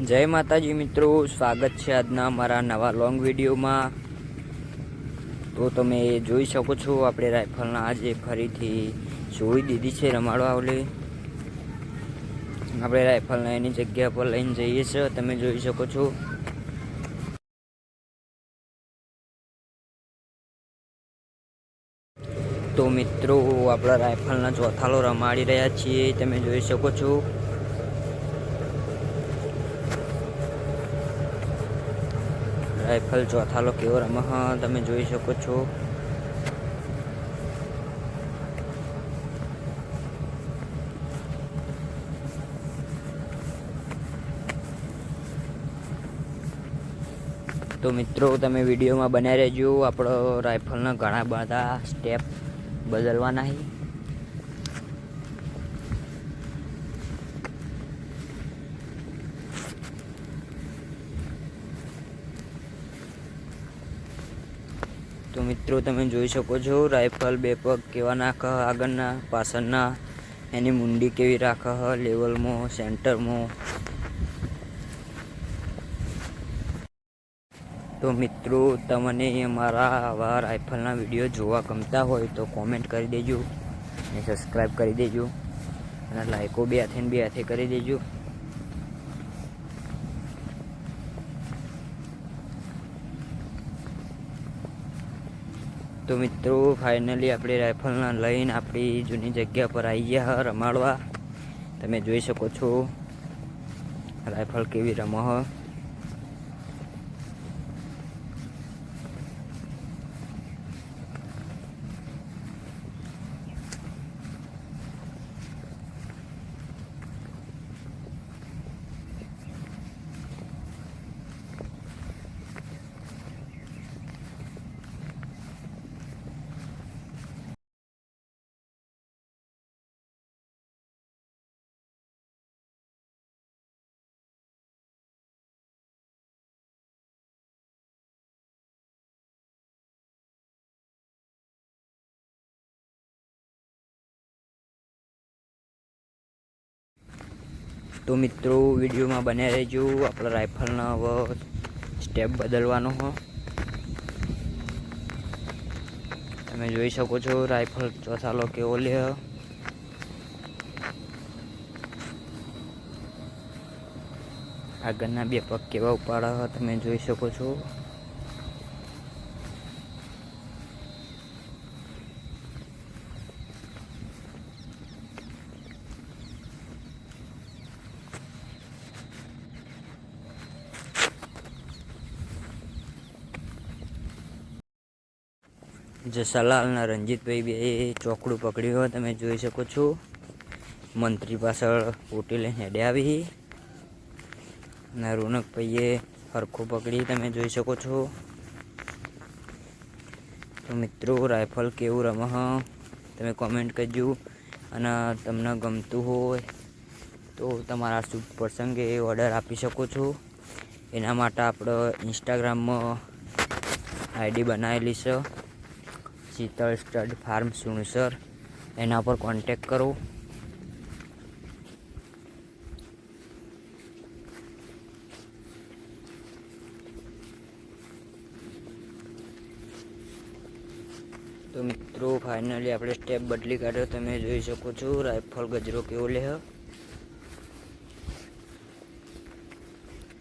જય માતાજી મિત્રો, સ્વાગત છે આજના અમારા નવા લોંગ વિડીયોમાં તો તમે જોઈ શકો છો, આપણે રાઇફલના આજે ફરીથી જોઈ દીધી છે રમાડવા ઓલી આપણે રાઇફલના એની જગ્યા પર લઈને જઈએ છીએ, તમે જોઈ શકો છો. તો મિત્રો, આપણા રાઇફલના ચોથાલો રમાડી રહ્યા છીએ, તમે જોઈ શકો છો. રાઇફલ ચોથાલો કેવો રમહ તમે જોઈ શકો છો. તો મિત્રો, તમે વિડીયોમાં બનાવી રહેજો. આપણો રાઇફલના ઘણા બધા સ્ટેપ બદલવાના છે. તો મિત્રો, તમે જોઈ શકો છો રાઇફલ બે પગ કેવા નાખ આગળના, પાછળના, એની મુંડી કેવી રાખે લેવલમાં સેન્ટરમાં તો મિત્રો, તમને મારા આવા રાઇફલના વીડિયો જોવા ગમતા હોય તો કોમેન્ટ કરી દેજો અને સબસ્ક્રાઈબ કરી દેજો અને લાઈકો બે હાથે બે હાથે કરી દેજો. તો મિત્રો ફાઇનલી આપણે રાઇફલના લઈને આપણી જૂની જગ્યા પર આવી ગયા રમાડવા. તમે જોઈ શકો છો રાઇફલ કેવી રમો તો મિત્રો, વિડીયોમાં બન્યા રહેજો. આપણા રાઇફલનો હવે સ્ટેપ બદલવાનો હો. તમે જોઈ શકો છો રાઇફલ ચોસાલો કેવો લે. આગળના બે પગ કેવા ઉપાડા તમે જોઈ શકો છો. જસાલાલ રણજીતભાઈ બે ચોકડું પકડ્યું તમે જોઈ શકો છો. મંત્રી પાછળ ઓટી લઈને હેડે આવી. અને રોનકભાઈએ હરખું પકડી, તમે જોઈ શકો છો. તો મિત્રો રાઇફલ કેવું રમહ? તમે કોમેન્ટ કરજો. અને તમને ગમતું હોય, તો તમારા શુભ પ્રસંગે ઓર્ડર આપી શકો છો. એના માટે આપણે ઇન્સ્ટાગ્રામમાં આઈડી બનાવેલી છે. શીતળ સ્ટડ ફાર્મ સુણસર એના પર કોન્ટેક કરો. તો મિત્રો ફાઇનલી આપણે સ્ટેપ બદલી કાઢ્યો. તમે જોઈ શકો છો રાઇફલ ગજરો કેવો લે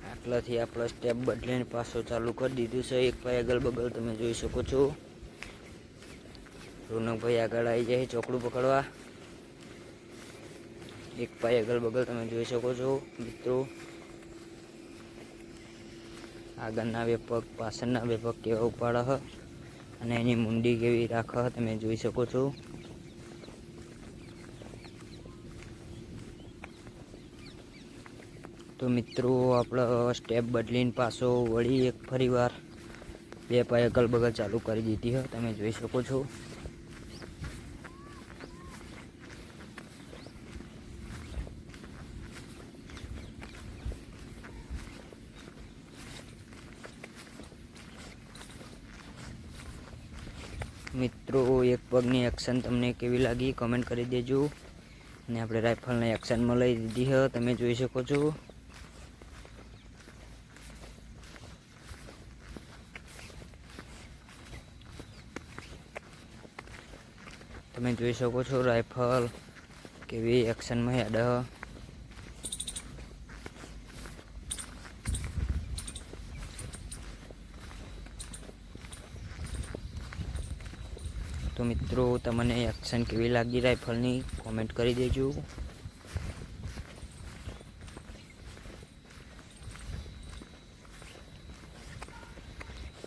આટલાથી આપણે સ્ટેપ બદલીને પાછો ચાલુ કરી દીધું છે. એક પાય અગલ બગલ તમે જોઈ શકો છો. રોનકભાઈ આગળ આવી જાય ચોકડું પકડવા. એક ભાઈ અગલ બગલ તમે જોઈ શકો છો, મિત્રો. આગળના બે પગ પાછળના બે પગ કેવા ઉપાડા હ, અને એની મુંડી કેવી રાખ તમે જોઈ શકો છો. તો મિત્રો, આપણે સ્ટેપ બદલીને પાછો વળી એક ફરી વાર બે પાય અગલ બગલ ચાલુ કરી દીધી હ, તમે જોઈ શકો છો. મિત્રો, એક પગની એક્શન તમને કેવી લાગી કમેન્ટ કરી દેજો. અને આપણે રાઇફલને એક્શનમાં લઈ દીધી હ, તમે જોઈ શકો છો. તમે જોઈ શકો છો રાઇફલ કેવી એક્શનમાં યાદ તો મિત્રો, તમને એક્શન કેવી લાગી રાઇફલની કોમેન્ટ કરી દેજો.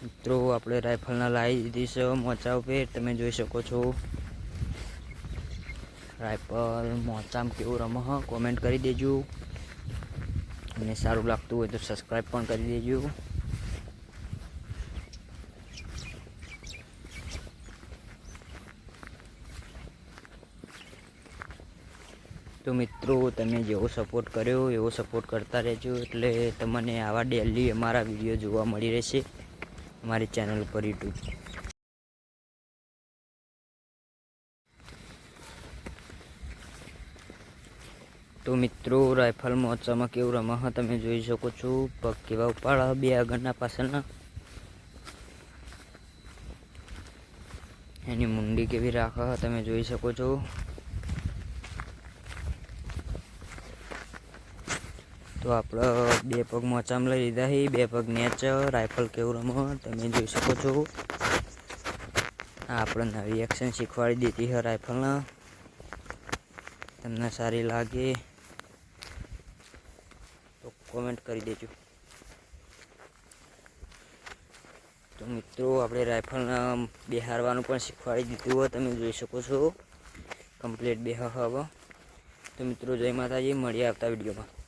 મિત્રો, આપણે રાઇફલના લાવી દીધી છે મોચા ઉપર. તમે જોઈ શકો છો. રાઇફલ મોચામાં કેવું રમહ. કોમેન્ટ કરી દેજો. અને સારું લાગતું હોય તો સબસ્ક્રાઈબ પણ કરી દેજો. તો મિત્રો, તમે જેવો સપોર્ટ કર્યો, એવો સપોર્ટ કરતા રહેજો. એટલે તમને આવા ડેલી અમારા વીડિયો જોવા મળી રહેશે અમારી ચેનલ પર યુટ્યુબ તો મિત્રો રાઇફલમાં મોચામાં કેવું રમા તમે જોઈ શકો છો. પગ કેવા ઉપાડા, બે આગળના પાછળના. એની મુંડી કેવી રાખે તમે જોઈ શકો છો. તો આપણે બે પગ મોચામાં લઈ લીધા છે. બે પગ નેચ રાઇફલ કેવું રમો, તમે જોઈ શકો છો. આપણે નવી એક્શન શીખવાડી દીધી છે રાઇફલના તમને સારી લાગે તો કોમેન્ટ કરી દેજો. તો મિત્રો, આપણે રાઇફલને બેહારવાનું પણ શીખવાડી દીધું હોય, તમે જોઈ શકો છો. કમ્પ્લીટ બેહ હવે. તો મિત્રો, જય માતાજી. મળીએ આવતા વિડીયોમાં.